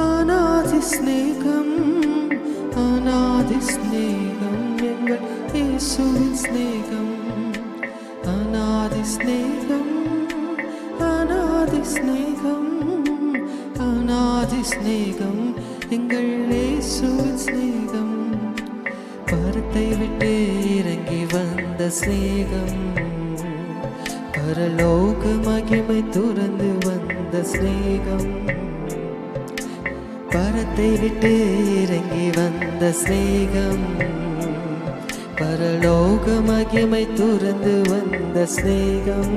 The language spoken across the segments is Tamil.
அநாதி ஸ்நேகம் அநாதி ஸ்நேகம் எங்கள் இயேசுவின் ஸ்நேகம் அநாதி ஸ்நேகம் அநாதி ஸ்நேகம் அநாதி ஸ்நேகம் எங்கள் இயேசுவின் ஸ்நேகம் பரத்தை விட்டு இறங்கி வந்த ஸ்நேகம் பரலோக மகிமை துறந்து வந்த ஸ்நேகம் பரத்தை விட்டு இறங்கி வந்த ஸ்நேகம் பரலோக மகிமை துறந்து வந்த ஸ்நேகம்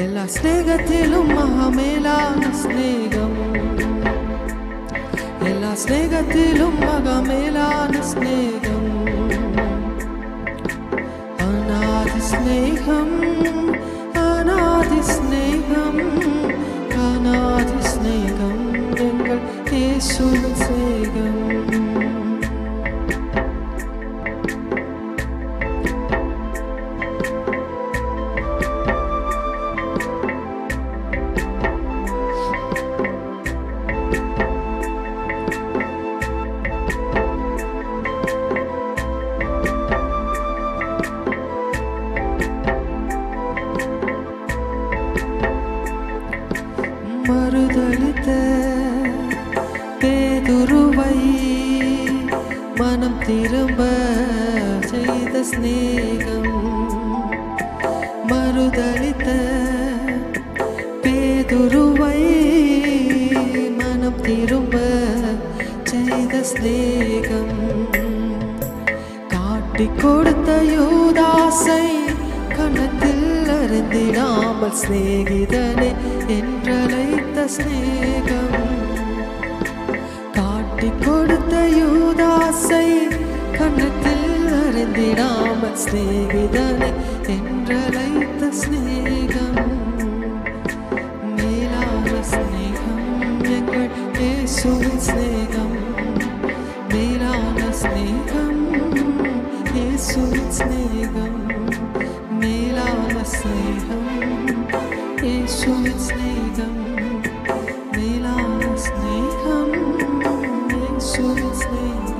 எல்லா ஸ்நேகத்திலும் மகமேலான ஸ்நேகம் எல்லா ஸ்நேகத்திலும் மகமேலான ஸ்நேகம் அநாதி ஸ்நேகம் அநாதி ஸ்நேகம் மறுதளித்த பேதுருவை மனம் திரும்ப செய்த ஸ்நேகம் மறுதளித்த பேதுருவை மனம் திரும்ப செய்த ஸ்நேகம் காட்டி கொடுத்த யூதாசை அறிந்திடாமல் சிநேகிதனே என்றழைத்த சிநேகம். காட்டிக் கொடுத்த யூதாசை கணத்தில் அறிந்திடாமல் சிநேகிதனே என்றழைத்த சிநேகம். மேலான சிநேகம் எங்கள் இயேசுவின் சிநேகம். மேலான சிநேகம் இயேசுவின் சிநேகம். மேலான സ്നേഹം സ്നേഹം സ്നേഹം.